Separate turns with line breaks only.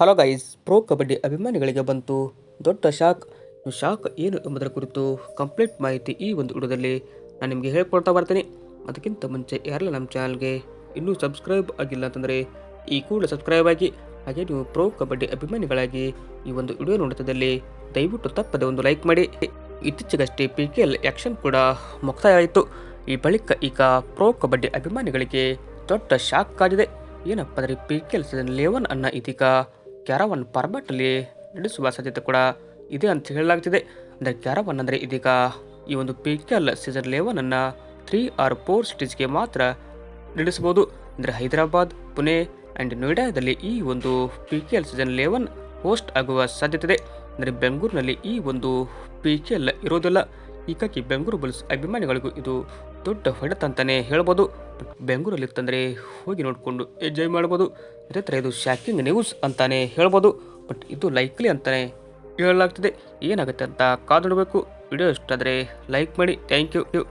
Hello guys, pro kabaddi ಅಭಿಮಾನಿಗಳಿಗೆ ಬಂತು ದೊಡ್ಡ ಶಾಕ್. ಶಾಕ್ ಏನು ಎಂಬುದರ ಕುರಿತು ಕಂಪ್ಲೀಟ್ ಮಾಹಿತಿ ಈ ಒಂದು ವಿಡಿಯೋದಲ್ಲಿ ನಾನು ನಿಮಗೆ ಹೇಳ್ಕೊಡ್ತಾ ಬರ್ತೀನಿ. ಅದಕ್ಕಿಂತ ಮುಂಚೆ ಯಾರೆಲ್ಲ ನಮ್ಮ ಚಾನಲ್ಗೆ ಇನ್ನೂ ಸಬ್ಸ್ಕ್ರೈಬ್ ಆಗಿಲ್ಲ ಅಂತಂದರೆ ಈ ಕೂಡಲೇ ಸಬ್ಸ್ಕ್ರೈಬ್ ಆಗಿ, ಹಾಗೆ ನೀವು ಪ್ರೋ ಕಬಡ್ಡಿ ಅಭಿಮಾನಿಗಳಾಗಿ ಈ ಒಂದು ವಿಡಿಯೋ ನೋಡುತ್ತದಲ್ಲಿ ದಯವಿಟ್ಟು ತಪ್ಪದೆ ಒಂದು ಲೈಕ್ ಮಾಡಿ. ಇತ್ತೀಚೆಗಷ್ಟೇ ಪಿ ಕೆ ಎಲ್ ಆ್ಯಕ್ಷನ್ ಕೂಡ ಮುಕ್ತಾಯ ಆಯಿತು ಈ ಬಳಿಕ ಈಗ ಪ್ರೋ ಕಬಡ್ಡಿ ಅಭಿಮಾನಿಗಳಿಗೆ ದೊಡ್ಡ ಶಾಕ್ ಆಗಿದೆ. ಏನಪ್ಪ ಅಂದರೆ P K L season eleven ಅನ್ನ ಇದೀಗ ಕ್ಯಾರವನ್ ಫಾರ್ಮ್ಯಾಟಲ್ಲಿ ನಡೆಸುವ ಸಾಧ್ಯತೆ ಕೂಡ ಇದೆ ಅಂತ ಹೇಳಲಾಗ್ತಿದೆ ಅಂದರೆ ಕ್ಯಾರವನ್ ಅಂದರೆ ಇದೀಗ ಈ ಒಂದು P K L season eleven ಅನ್ನು ತ್ರೀ ಆರ್ ಫೋರ್ ಸಿಟೀಸ್ಗೆ ಮಾತ್ರ ನಡೆಸಬಹುದು. ಅಂದರೆ ಹೈದರಾಬಾದ್, ಪುಣೆ ಆ್ಯಂಡ್ ನೋಯ್ಡಾದಲ್ಲಿ ಈ ಒಂದು P K L season eleven host ಆಗುವ ಸಾಧ್ಯತೆ ಇದೆ. ಅಂದರೆ ಬೆಂಗಳೂರಿನಲ್ಲಿ ಈ ಒಂದು ಪಿ ಕೆ ಎಲ್ ಇರೋದಿಲ್ಲ. ಹೀಗಾಗಿ ಬೆಂಗಳೂರು ಬುಲ್ಸ್ ಅಭಿಮಾನಿಗಳಿಗೂ ಇದು ದೊಡ್ಡ ಹೊಡೆತ ಅಂತಲೇ ಹೇಳ್ಬೋದು. ಬೆಂಗಳೂರಲ್ಲಿ ಇತ್ತಂದ್ರೆ ಹೋಗಿ ನೋಡಿಕೊಂಡು ಎಂಜಾಯ್ ಮಾಡ್ಬೋದು. ಅದೇ ಇದು ಶಾಕಿಂಗ್ ನ್ಯೂಸ್ ಅಂತಾನೆ ಹೇಳ್ಬೋದು. ಬಟ್ ಇದು ಲೈಕ್ಲಿ ಅಂತಾನೆ ಹೇಳಲಾಗ್ತದೆ. ಏನಾಗುತ್ತೆ ಅಂತ ಕಾದು ವಿಡಿಯೋ ಇಷ್ಟ ಆದರೆ ಲೈಕ್ ಮಾಡಿ. Thank you